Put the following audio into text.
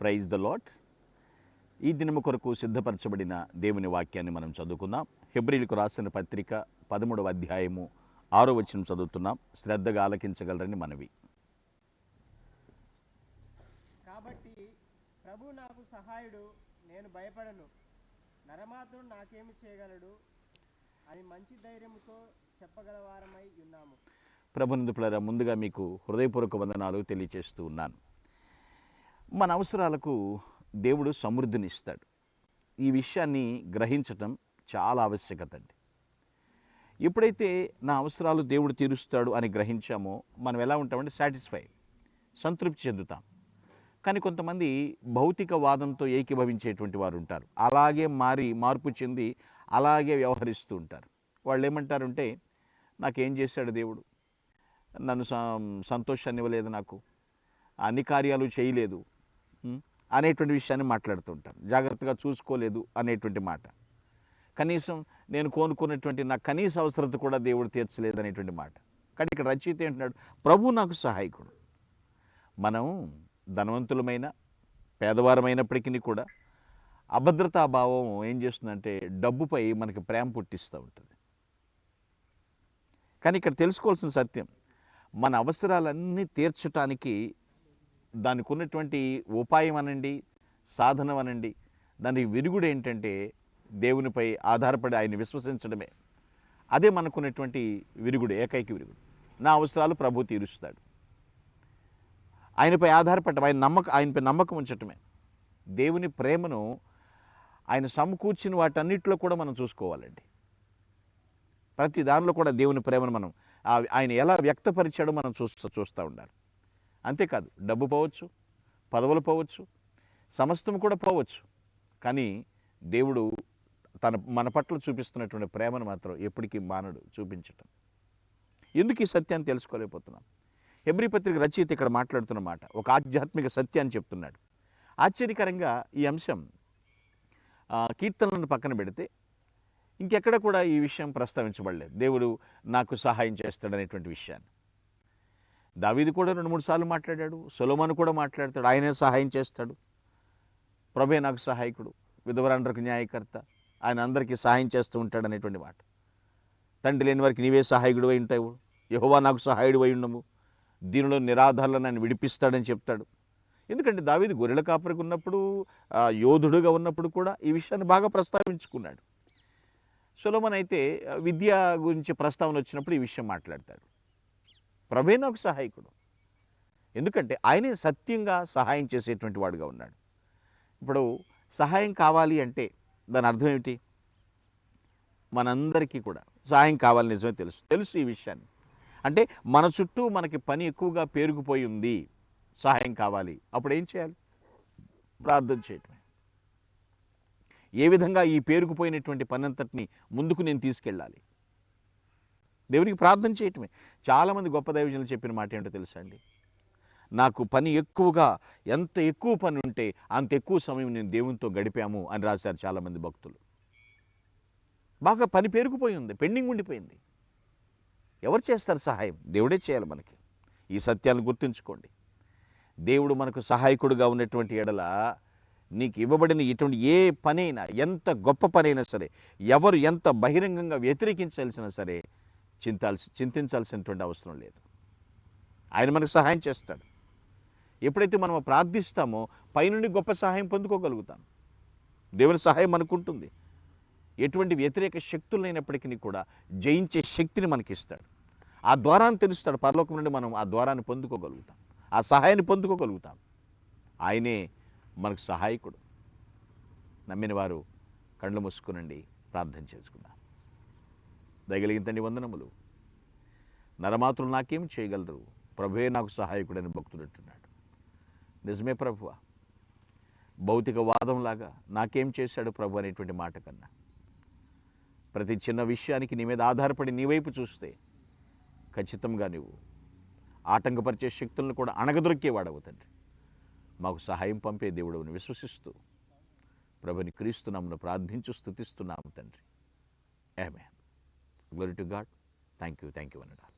Praise the lot ఈ దినము కొరకు సిద్ధపరచబడిన దేవుని వాక్యాన్ని మనం చదువుకుందాం. హెబ్రిలకు రాసిన పత్రిక పదమూడవ అధ్యాయము ఆరో వచనం చదువుతున్నాం. శ్రద్ధగా ఆలకించగలరని మనవి. కాబట్టి ప్రభు నాకు సహాయుడు నేను భయపడను. నరమాత్రుడు నాకేమి చేయగలడు? అని మంచి ధైర్యంతో చెప్పగలవారమై ఉన్నాము. ప్రభునందుపులరా ముందుగా మీకు హృదయపూర్వక వందనాలు తెలియచేస్తూ ఉన్నాను. మన అవసరాలకు దేవుడు సమృద్ధిని ఇస్తాడు ఈ విషయాన్ని గ్రహించటం చాలా ఆవశ్యకత అండి. ఎప్పుడైతే నా అవసరాలు దేవుడు తీరుస్తాడు అని గ్రహించామో మనం ఎలా ఉంటామంటే సాటిస్ఫై సంతృప్తి చెందుతాం. కానీ కొంతమంది భౌతిక వాదంతో ఏకీభవించేటువంటి వారు ఉంటారు. అలాగే మారి మార్పు చెంది అలాగే వ్యవహరిస్తూ ఉంటారు. వాళ్ళు ఏమంటారంటే నాకేం చేశాడు దేవుడు? నన్ను సంతోషాన్ని ఇవ్వలేదు నాకు. అన్ని కార్యాలు చేయలేదు. అనేటువంటి విషయాన్ని మాట్లాడుతుంటారు జాగ్రత్తగా చూసుకోలేదు అనేటువంటి మాట. కనీసం నేను కోనుకున్నటువంటి నా కనీస అవసరత కూడా దేవుడు తీర్చలేదు అనేటువంటి మాట. కానీ ఇక్కడ రచయిత ఏంటున్నాడు ప్రభు నాకు సహాయకుడు. మనం ధనవంతులమైన పేదవారమైనప్పటికీ కూడా అభద్రతా భావం ఏం చేస్తుందంటే డబ్బుపై మనకి ప్రేమ పుట్టిస్తూ ఉంటుంది. కానీ ఇక్కడ తెలుసుకోవాల్సిన సత్యం మన అవసరాలన్నీ తీర్చటానికి దానికి ఉన్నటువంటి ఉపాయం అనండి సాధనం అనండి దాని విరుగుడు ఏంటంటే దేవునిపై ఆధారపడి ఆయన విశ్వసించడమే. అదే మనకున్నటువంటి విరుగుడు ఏకైక విరుగుడు. నా అవసరాలు ప్రభు తీరుస్తాడు. ఆయనపై ఆధారపడటం ఆయన నమ్మక ఆయనపై నమ్మకం ఉంచటమే. దేవుని ప్రేమను ఆయన సమకూర్చిన వాటన్నిటిలో కూడా మనం చూసుకోవాలండి. ప్రతి దానిలో కూడా దేవుని ప్రేమను మనం ఆయన ఎలా వ్యక్తపరిచాడో మనం చూస్తూ చూస్తూ ఉండాలి. అంతేకాదు డబ్బు పోవచ్చు పదవులు పోవచ్చు సమస్తం కూడా పోవచ్చు. కానీ దేవుడు తన మన పట్ల చూపిస్తున్నటువంటి ప్రేమను మాత్రం ఎప్పటికీ మానడు చూపించటం ఎందుకు ఈ సత్యాన్ని తెలుసుకోలేకపోతున్నాం? హెబ్రి పత్రిక రచయిత ఇక్కడ మాట్లాడుతున్న మాట ఒక ఆధ్యాత్మిక సత్యాన్ని చెప్తున్నాడు. ఆశ్చర్యకరంగా ఈ అంశం కీర్తనలను పక్కన పెడితే ఇంకెక్కడ కూడా ఈ విషయం ప్రస్తావించబడలేదు. దేవుడు నాకు సహాయం చేస్తాడనేటువంటి విషయాన్ని. దావీది కూడా రెండు మూడు సార్లు మాట్లాడాడు సొలోమన్ కూడా మాట్లాడతాడు ఆయనే సహాయం చేస్తాడు. ప్రభే నాకు సహాయకుడు విధవరాండ్రకు న్యాయకర్త ఆయన అందరికీ సహాయం చేస్తూ ఉంటాడు అనేటువంటి మాట. తండ్రి లేని వారికి నీవే సహాయకుడు అయి ఉంటావు యహోవా నాకు సహాయుడు అయి ఉండము. దీనిలో నిరాధారులను ఆయన విడిపిస్తాడని చెప్తాడు. ఎందుకంటే దావీది గొర్రెల కాపరికి ఉన్నప్పుడు యోధుడుగా ఉన్నప్పుడు కూడా ఈ విషయాన్ని బాగా ప్రస్తావించుకున్నాడు. సొలమన్ అయితే విద్య గురించి ప్రస్తావన వచ్చినప్పుడు ఈ విషయం మాట్లాడతాడు. ప్రభే నాకు సహాయకుడు. ఎందుకంటే ఆయనే సత్యంగా సహాయం చేసేటువంటి వాడుగా ఉన్నాడు. ఇప్పుడు సహాయం కావాలి అంటే దాని అర్థం ఏమిటి? మనందరికీ కూడా సహాయం కావాలి నిజమే తెలుసు. తెలుసు ఈ విషయాన్ని. అంటే మన చుట్టూ మనకి పని ఎక్కువగా పేరుకుపోయి ఉంది. సహాయం కావాలి. అప్పుడు ఏం చేయాలి? ప్రార్థన చేయటమే. ఏ విధంగా ఈ పేరుకుపోయినటువంటి పని అంతటిని ముందుకు నేను తీసుకెళ్ళాలి? దేవునికి ప్రార్థన చేయటమే. చాలామంది గొప్ప దైవజనులు చెప్పిన మాట ఏంటో తెలుసా అండి? నాకు పని ఎక్కువగా ఎంత ఎక్కువ పని ఉంటే అంత ఎక్కువ సమయం నేను దేవునితో గడిపాము అని రాశారు చాలామంది భక్తులు. బాగా పని పేరుకుపోయి ఉంది పెండింగ్ ఉండిపోయింది. ఎవరు చేస్తారు సహాయం? దేవుడే చేయాలి మనకి. ఈ సత్యాలను గుర్తుంచుకోండి. దేవుడు మనకు సహాయకుడుగా ఉన్నటువంటి ఎడల నీకు ఇవ్వబడిన ఇటువంటి ఏ పనైనా ఎంత గొప్ప పనైనా సరే ఎవరు ఎంత బహిరంగంగా వ్యతిరేకించాల్సినా సరే చింతాల్సి చింతించాల్సినటువంటి అవసరం లేదు. ఆయన మనకు సహాయం చేస్తాడు. ఎప్పుడైతే మనం ప్రార్థిస్తామో పైనుండి గొప్ప సహాయం పొందుకోగలుగుతాం. దేవుని సహాయం మనకు ఉంటుంది ఎటువంటి వ్యతిరేక శక్తులు లేనప్పటికీ కూడా జయించే శక్తిని మనకి ఇస్తాడు ఆ ద్వారాన్ని తెలుస్తాడు పరలోకం నుండి మనం ఆ ద్వారాన్ని పొందుకోగలుగుతాం. ఆ సహాయాన్ని పొందుకోగలుగుతాం. ఆయనే మనకు సహాయకుడు. నమ్మిన వారు కళ్ళు మూసుకునండి. ప్రార్థన చేసుకుందాం. దయగలిగిన తండ్రి వందనములు. నరమాతులు నాకేం చేయగలరు? ప్రభువే నాకు సహాయకుడని భక్తుడు అంటున్నాడు నిజమే ప్రభువ. భౌతిక వాదంలాగా నాకేం చేశాడు ప్రభు అనేటువంటి మాట కన్నా. ప్రతి చిన్న విషయానికి నీ మీద ఆధారపడి నీ వైపు చూస్తే ఖచ్చితంగా నువ్వు ఆటంకపరిచే శక్తులను కూడా అణగదొరికేవాడవు తండ్రి. మాకు సహాయం పంపే దేవుడవుని విశ్వసిస్తూ ప్రభుని క్రీస్తునామును ప్రార్థించు స్థుతిస్తున్నాము తండ్రి. Glory to God. Thank you. Thank you, one another.